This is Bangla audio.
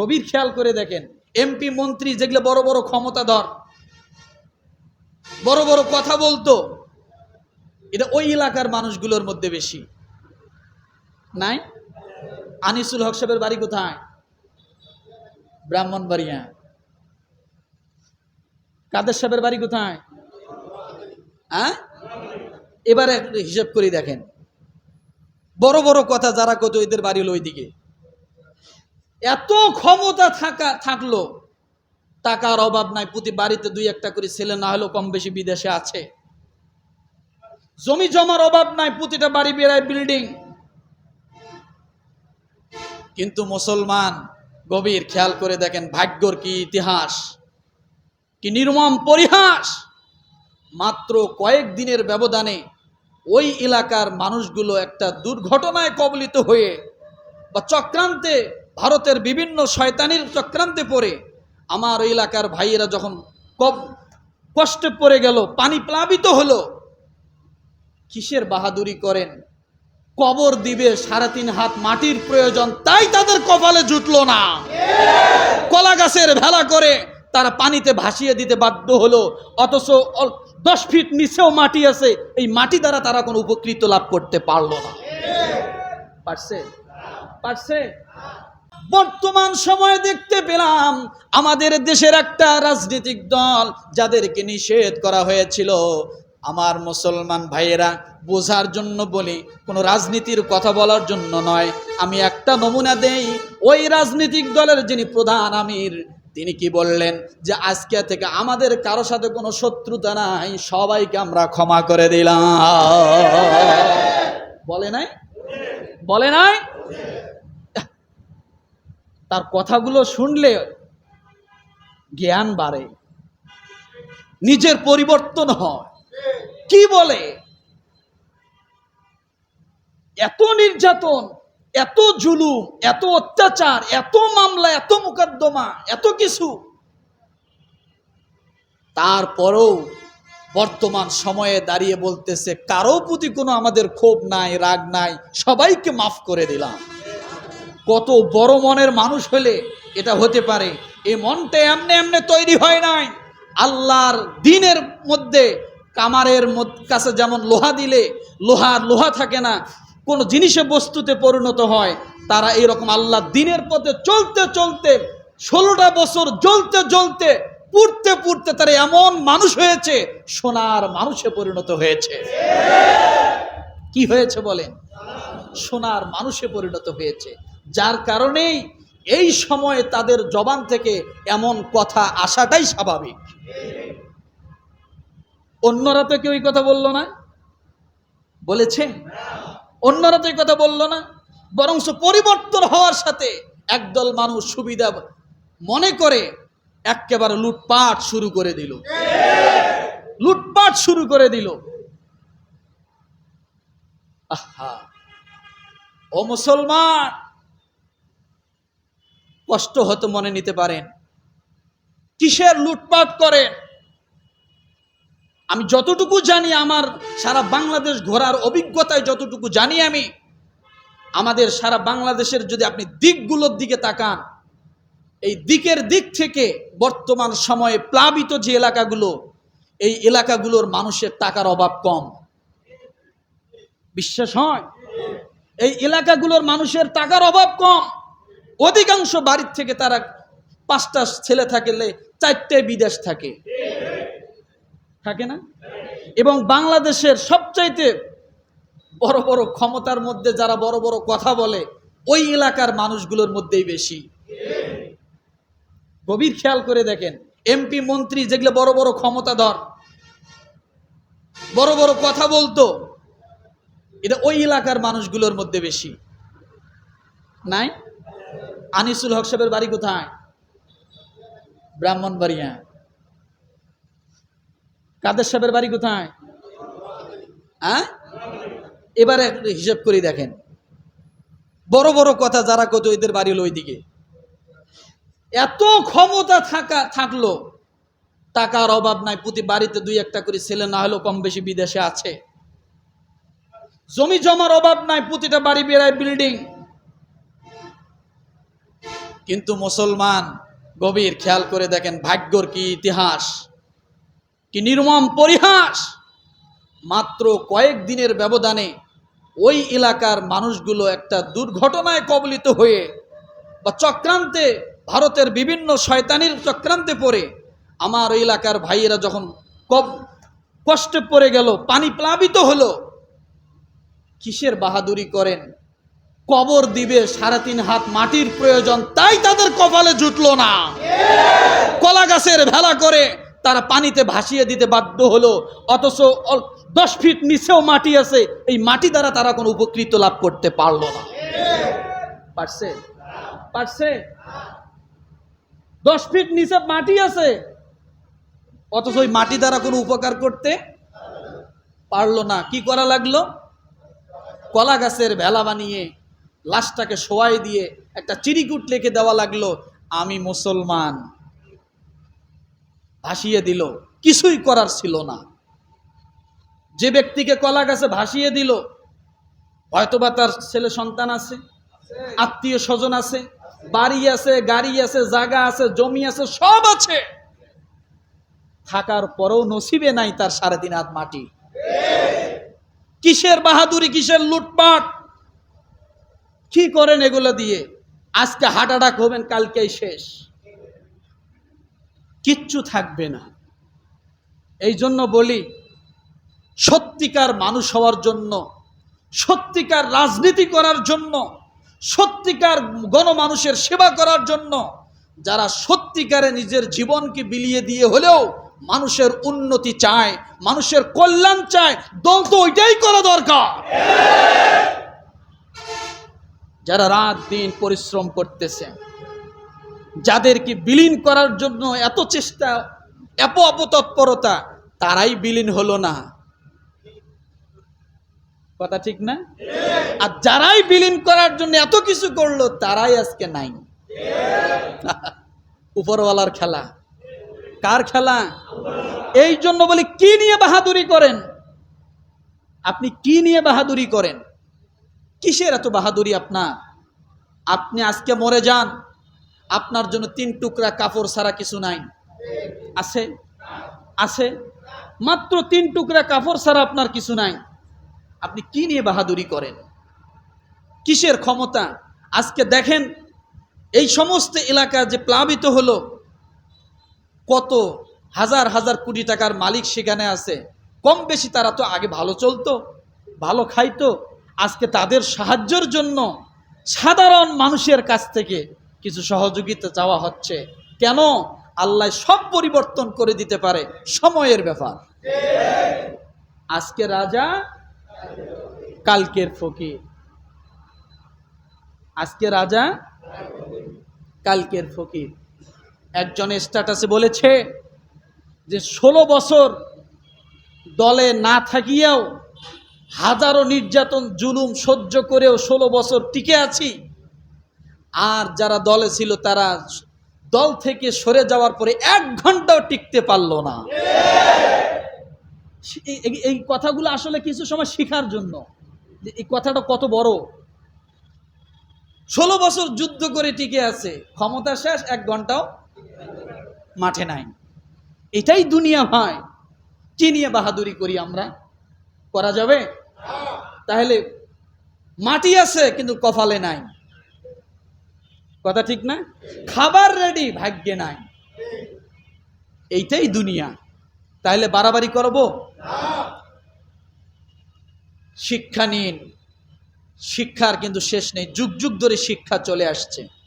গভীর খেয়াল করে দেখেন। এমপি মন্ত্রী যেগুলো বড় বড় ক্ষমতাধর, বড় বড় কথা বলতো, এটা ওই এলাকার মানুষগুলোর মধ্যে বেশি। নাই? আনিসুল হক সাহেবের বাড়ি কোথায়? ব্রাহ্মণবাড়িয়া। কাদের সাহেবের বাড়ি কোথায়? হ্যাঁ? এবার হিসাব করে দেখেন। বড় বড় কথা যারা কত, এদের বাড়ি হলো ওইদিকে। এত ক্ষমতা থাকা, থাকল। টাকার অভাব নাই, প্রতি বাড়িতে দুই একটা করে ছেলে না হলেও কম বেশি বিদেশে আছে। জমি জমার অভাব নাই, প্রতিটা বাড়ি বেড়ায় বিল্ডিং কিন্তু মুসলমান গভীর খেয়াল করে দেখেন, ভাগ্যর কি ইতিহাস, কি নির্মম পরিহাস। মাত্র কয়েক দিনের ব্যবধানে ওই এলাকার মানুষগুলো একটা দুর্ঘটনায় কবলিত হয়ে বা চক্রান্তে ভারতের বিভিন্ন শয়তানির চক্রান্তে পড়ে আমার এলাকার ভাইয়েরা যখন কব কষ্টে পড়ে গেল, পানি প্লাবিত হলো, কিসের বাহাদুরি করেন? কবর দিবে সাড়ে তিন হাত মাটির প্রয়োজন, তাই তাদের কপালে জুটলো না। কলা গাছের ভেলা করে তারা পানিতে ভাসিয়ে দিতে বাধ্য হলো, অথচ দশ ফিট নিচেও মাটি আছে, এই মাটি দ্বারা তারা কোনো উপকৃত লাভ করতে পারল না। পারছে? পারছে? বর্তমান সময়ে দেখতে পেলাম আমাদের দেশের একটা রাজনৈতিক দল যাদেরকে নিষেধ করা হয়েছিল। আমার মুসলমান ভাইয়েরা, বোঝার জন্য বলি, কোনো রাজনীতির কথা বলার জন্য নয়। আমি একটা নমুনা দেই, ওই রাজনৈতিক দলের যিনি প্রধান আমির, তিনি কি বললেন যে, আজকে থেকে আমাদের কারও সাথে কোনো শত্রুতা নাই, সবাইকে আমরা ক্ষমা করে দিলাম। বলে নাই? বলে নাই? তার কথাগুলো শুনলে জ্ঞান বাড়ে। নিজের পরিবর্তন হয়। কি বলে? এত নির্যাতন, এত জুলুম, এত অত্যাচার, এত মামলা, এত মোকদ্দমা, এত কিছু। তারপরেও বর্তমান সময়ে দাঁড়িয়ে বলতেছে, কারও প্রতি কোনো আমাদের ক্ষোভ নাই, রাগ নাই, সবাইকে মাফ করে দিলাম। কত বড় মনের মানুষ হলে এটা হতে পারে। এই মনটা এমনি এমনি তৈরি হয় নাই। আল্লাহর দিনের মধ্যে কামারের কাছে যেমন লোহা দিলে, লোহা লোহা থাকে না, কোন জিনিসে বস্তুতে পরিণত হয়, তারা এরকম আল্লাহ দিনের পথে চলতে চলতে, ষোলোটা বছর জ্বলতে জ্বলতে, পুড়তে পুড়তে তারা এমন মানুষ হয়েছে, সোনার মানুষে পরিণত হয়েছে। কি হয়েছে বলেন? সোনার মানুষে পরিণত হয়েছে। যার কারণেই এই সময়ে তাদের জবান থেকে এমন কথা আসাটাই স্বাভাবিক। অন্যরা তো কেউ কথা বলল না। বলেছে? অন্যরা তো এই কথা বলল না। বরং পরিবর্তন হওয়ার সাথে একদল মানুষ সুবিধা মনে করে একেবারে লুটপাট শুরু করে দিল। লুটপাট শুরু করে দিল। আহা! ও মুসলমান! কষ্ট হয়তো মনে নিতে পারেন। কিসের লুটপাট করেন? আমি যতটুকু জানি আমার সারা বাংলাদেশ ঘোরার অভিজ্ঞতায় যতটুকু জানি আমি, আমাদের সারা বাংলাদেশের যদি আপনি দিকগুলোর দিকে তাকান, এই দিকের দিক থেকে বর্তমান সময়ে প্লাবিত যে এলাকাগুলো, এই এলাকাগুলোর মানুষের টাকার অভাব কম। বিশ্বাস হয়? এই এলাকাগুলোর মানুষের টাকার অভাব কম। অধিকাংশ বাড়ির থেকে তারা পাঁচটা ছেলে থাকলে চারটে বিদেশ থাকে। থাকে না? এবং বাংলাদেশের সবচাইতে বড় বড় ক্ষমতার মধ্যে যারা বড় বড় কথা বলে, ওই এলাকার মানুষগুলোর মধ্যেই বেশি। গভীর খেয়াল করে দেখেন এমপি মন্ত্রী যেগুলো বড় বড় ক্ষমতাধর, বড় বড় কথা বলতো, এটা ওই এলাকার মানুষগুলোর মধ্যে বেশি। নাই? আনিসুল হক সাহেবের বাড়ি কোথায়? ব্রাহ্মণবাড়িয়া। কাদের সাহেবের বাড়ি কোথায়? হ্যাঁ? এবার হিসাব করে দেখেন। বড় বড় কথা যারা কত এদের বাড়ি হলো ওইদিকে। এত ক্ষমতা থাকা থাকল, টাকার অভাব নাই, প্রতি বাড়িতে দুই একটা করে ছেলে না হলেও কম বেশি বিদেশে আছে। জমি জমার অভাব নাই, প্রতিটা বাড়ি বেড়ায় বিল্ডিং কিন্তু মুসলমান গভীর খেয়াল করে দেখেন, ভাগ্যর কি ইতিহাস? কি নির্মম পরিহাস? মাত্র কয়েক দিনের ব্যবধানে ওই এলাকার মানুষগুলো একটা দুর্ঘটনায় কবলিত হয়ে বা চক্রান্তে ভারতের বিভিন্ন শয়তানির চক্রান্তে পড়ে, আমার এলাকার ভাইয়েরা যখন কব, কষ্টে পড়ে গেল, পানি প্লাবিত হলো, কিসের বাহাদুরি করেন? কবর দিবে সাড়ে তিন হাত মাটির প্রয়োজন, তাই তাদের কপালে জুটলো না। কলা গাছের ভেলা করে তারা পানিতে ভাসিয়ে দিতে বাধ্য হলো, অথচ দশ ফিট নিচেও মাটি আছে, এই মাটি দ্বারা তারা কোনো উপকৃত লাভ করতে পারল না। পারছে? পারছে? দশ ফিট নিচে মাটি আছে, অথচ ওই মাটি দ্বারা কোনো উপকার করতে পারল না। কি করা লাগল? কলা গাছের ভেলা বানিয়ে লাশটাকে শোয়াই দিয়ে একটা চিরিকুট লেখে দেওয়া লাগল, আমি মুসলমান। ভাসিয়ে দিল। কিছুই করার ছিল না। যে ব্যক্তিকে কলা গাছে ভাসিয়ে দিল, হয়তোবা তার ছেলে সন্তান আছে, আত্মীয় স্বজন আছে, বাড়ি আছে, গাড়ি আছে, জায়গা আছে, জমি আছে, সব আছে। থাকার পরেও নসিবে নাই তার সাড়ে তিন হাত মাটি। কিসের বাহাদুরি, কিসের লুটপাট? কি করেন এগুলো দিয়ে? আজকে হার্ট অ্যাটাক হবেন, কালকেই শেষ। কিচ্ছু থাকবে না। এই জন্য বলি, সত্যিকার মানুষ হওয়ার জন্য, সত্যিকার রাজনীতি করার জন্য, সত্যিকার গণমানুষের সেবা করার জন্য, যারা সত্যিকারে নিজের জীবনকে বিলিয়ে দিয়ে হলেও মানুষের উন্নতি চায়, মানুষের কল্যাণ চায়, দল তো ওইটাই করা দরকার। যারা রাত দিন পরিশ্রম করতেছে, যাদেরকে বিলীন করার জন্য এত চেষ্টা, এত অপতৎপরতা, তারাই বিলীন হলো না। কথা ঠিক না? আর যারাই বিলীন করার জন্য এত কিছু করল, তারাই আজকে নাই। উপরওয়ালার খেলা। কার খেলা? এই জন্য বলি, কি নিয়ে বাহাদুরি করেন? আপনি কি নিয়ে বাহাদুরি করেন? কিসের এত বাহাদুরি আপনার? আপনি আজকে মরে যান, আপনার জন্য তিন টুকরা কাপড় ছাড়া কিছু নাই। আছে? আছে? মাত্র তিন টুকরা কাপড় ছাড়া আপনার কিছু নাই। আপনি কি নিয়ে বাহাদুরি করেন? কিসের ক্ষমতা? আজকে দেখেন, এই সমস্ত এলাকা যে প্লাবিত হলো, কত হাজার হাজার কোটি টাকার মালিক সেখানে আছে। কম বেশি তারা তো আগে ভালো চলতো, ভালো খাইতো আজকে তাদের সাহায্যের জন্য সাধারণ মানুষের কাছ থেকে কিছু সহযোগিতা চাওয়া হচ্ছে। কেন? আল্লাহ সব পরিবর্তন করে দিতে পারে সময়ের ব্যাপার। আজকে রাজা, কালকের ফকির। আজকে রাজা, কালকের ফকির। একজন স্ট্যাটাসে বলেছে যে, ষোলো বছর দলে না থাকিয়াও হাজারো নির্যাতন, জুলুম সহ্য করেও ষোলো বছর টিকে আছি। আর যারা দলে ছিল, তারা দল থেকে সরে যাওয়ার পরে এক ঘন্টাও টিকতে পারল না। এই- কথাগুলো আসলে কিছু সময় শেখার জন্য। যে এই কথাটা কত বড়। ষোলো বছর যুদ্ধ করে টিকে আছে, ক্ষমতা শেষ, এক ঘন্টাও মাঠে নাই। এটাই দুনিয়া ভাই। কি নিয়ে বাহাদুরি করি আমরা? করা যাবে? তাহলে মাটি আছে, কিন্তু কপালে নাই। কথা ঠিক না? খাবার রেডি ভাগ্যে নাই। এইটাই দুনিয়া। তাহলে বাড়াবাড়ি করব? শিক্ষা নিন। শিক্ষার কিন্তু শেষ নেই। যুগ যুগ ধরে শিক্ষা চলে আসছে।